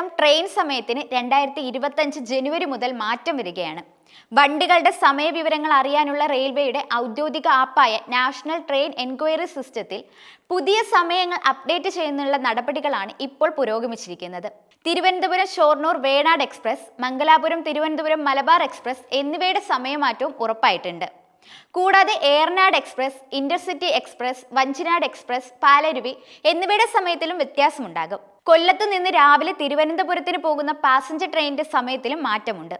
പലയിടത്തും ട്രെയിൻ സമയത്തിന് രണ്ടായിരത്തി ഇരുപത്തഞ്ച് ജനുവരി മുതൽ മാറ്റം വരികയാണ്. വണ്ടികളുടെ സമയവിവരങ്ങൾ അറിയാനുള്ള റെയിൽവേയുടെ ഔദ്യോഗിക ആപ്പായ നാഷണൽ ട്രെയിൻ എൻക്വയറി സിസ്റ്റത്തിൽ പുതിയ സമയങ്ങൾ അപ്ഡേറ്റ് ചെയ്യുന്നതിനുള്ള നടപടികളാണ് ഇപ്പോൾ പുരോഗമിച്ചിരിക്കുന്നത്. തിരുവനന്തപുരം ഷോർണൂർ വേണാട് എക്സ്പ്രസ് മംഗലാപുരം തിരുവനന്തപുരം മലബാർ എക്സ്പ്രസ് എന്നിവയുടെ സമയമാറ്റവും ഉറപ്പായിട്ടുണ്ട്. കൂടാതെ Ernad express intercity express Vanchinad express Palaruvi എന്നിവയുടെ സമയത്തിലും വ്യത്യാസമുണ്ടാകും. കൊല്ലത്ത് നിന്ന് രാവിലെ തിരുവനന്തപുരത്തിന് പോകുന്ന പാസഞ്ചർ ട്രെയിനിന്റെ സമയത്തിലും മാറ്റമുണ്ട്.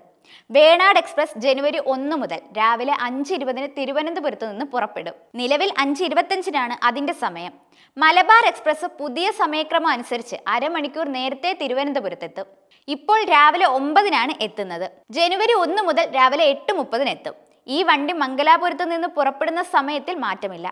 വേണാട് എക്സ്പ്രസ് ജനുവരി ഒന്ന് മുതൽ രാവിലെ അഞ്ച് ഇരുപതിന് തിരുവനന്തപുരത്ത് നിന്ന് പുറപ്പെടും. നിലവിൽ അഞ്ച് ഇരുപത്തഞ്ചിനാണ് അതിന്റെ സമയം. മലബാർ എക്സ്പ്രസ് പുതിയ സമയക്രമം അനുസരിച്ച് അരമണിക്കൂർ നേരത്തെ തിരുവനന്തപുരത്തെത്തും. ഇപ്പോൾ രാവിലെ ഒമ്പതിനാണ് എത്തുന്നത്. ജനുവരി ഒന്ന് മുതൽ രാവിലെ എട്ട് മുപ്പതിന് എത്തും. ഈ വണ്ടി മംഗലാപുരത്ത് നിന്ന് പുറപ്പെടുന്ന സമയത്തിൽ മാറ്റമില്ല.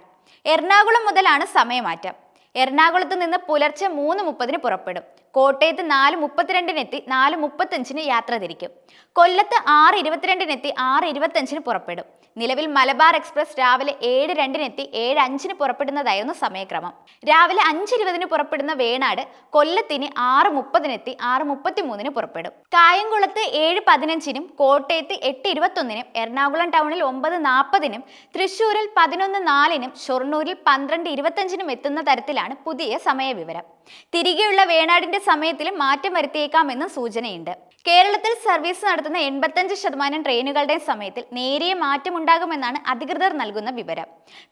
എറണാകുളം മുതലാണ് സമയമാറ്റം. എറണാകുളത്ത് നിന്ന് പുലർച്ചെ മൂന്ന് മുപ്പതിന് പുറപ്പെടും. കോട്ടയത്ത് നാല് മുപ്പത്തിരണ്ടിനെത്തി നാല് മുപ്പത്തഞ്ചിന് യാത്ര തിരിക്കും. കൊല്ലത്ത് ആറ് ഇരുപത്തിരണ്ടിനെത്തി ആറ് ഇരുപത്തഞ്ചിന് പുറപ്പെടും. നിലവിൽ മലബാർ എക്സ്പ്രസ് രാവിലെ ഏഴ് രണ്ടിനെത്തി ഏഴ് അഞ്ചിന് പുറപ്പെടുന്നതായിരുന്നു സമയക്രമം. രാവിലെ അഞ്ച് ഇരുപതിന് പുറപ്പെടുന്ന വേണാട് കൊല്ലത്തിന് ആറ് മുപ്പതിനെത്തി ആറ് മുപ്പത്തി മൂന്നിന് പുറപ്പെടും. കായംകുളത്ത് ഏഴ് പതിനഞ്ചിനും കോട്ടയത്ത് എട്ട് ഇരുപത്തൊന്നിനും എറണാകുളം ടൗണിൽ ഒമ്പത് നാൽപ്പതിനും തൃശ്ശൂരിൽ പതിനൊന്ന് നാലിനും ഷൊർണൂരിൽ പന്ത്രണ്ട് ഇരുപത്തഞ്ചിനും എത്തുന്ന തരത്തിലാണ് പുതിയ സമയവിവരം. തിരികെയുള്ള വേണാടിന്റെ സമയത്തിലും മാറ്റം വരുത്തിയേക്കാമെന്ന് സൂചനയുണ്ട്. കേരളത്തിൽ സർവീസ് നടത്തുന്ന എൺപത്തഞ്ച് ശതമാനം ട്രെയിനുകളുടെ സമയത്തിൽ നേരിയ മാറ്റമുണ്ടാകുമെന്നാണ് അധികൃതർ നൽകുന്ന വിവരം.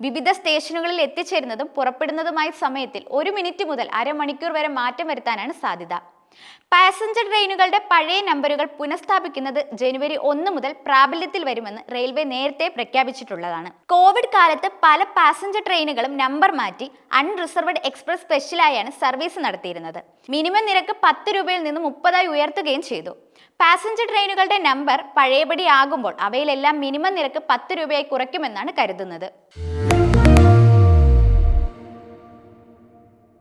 വിവിധ സ്റ്റേഷനുകളിൽ എത്തിച്ചേരുന്നതും പുറപ്പെടുന്നതുമായ സമയത്തിൽ ഒരു മിനിറ്റ് മുതൽ അരമണിക്കൂർ വരെ മാറ്റം വരുത്താനാണ് സാധ്യത. പാസഞ്ചർ ട്രെയിനുകളുടെ പഴയ നമ്പറുകൾ പുനഃസ്ഥാപിക്കുന്നത് ജനുവരി ഒന്ന് മുതൽ പ്രാബല്യത്തിൽ വരുമെന്ന് റെയിൽവേ നേരത്തെ പ്രഖ്യാപിച്ചിട്ടുള്ളതാണ്. കോവിഡ് കാലത്ത് പല പാസഞ്ചർ ട്രെയിനുകളും നമ്പർ മാറ്റി അൺറിസർവ്ഡ് എക്സ്പ്രസ് സ്പെഷ്യലായാണ് സർവീസ് നടത്തിയിരുന്നത്. മിനിമം നിരക്ക് പത്ത് രൂപയിൽ നിന്ന് മുപ്പതായി ഉയർത്തുകയും ചെയ്തു. പാസഞ്ചർ ട്രെയിനുകളുടെ നമ്പർ പഴയപടി ആകുമ്പോൾ അവയിലെല്ലാം മിനിമം നിരക്ക് പത്ത് രൂപയായി കുറയ്ക്കുമെന്നാണ് കരുതുന്നത്.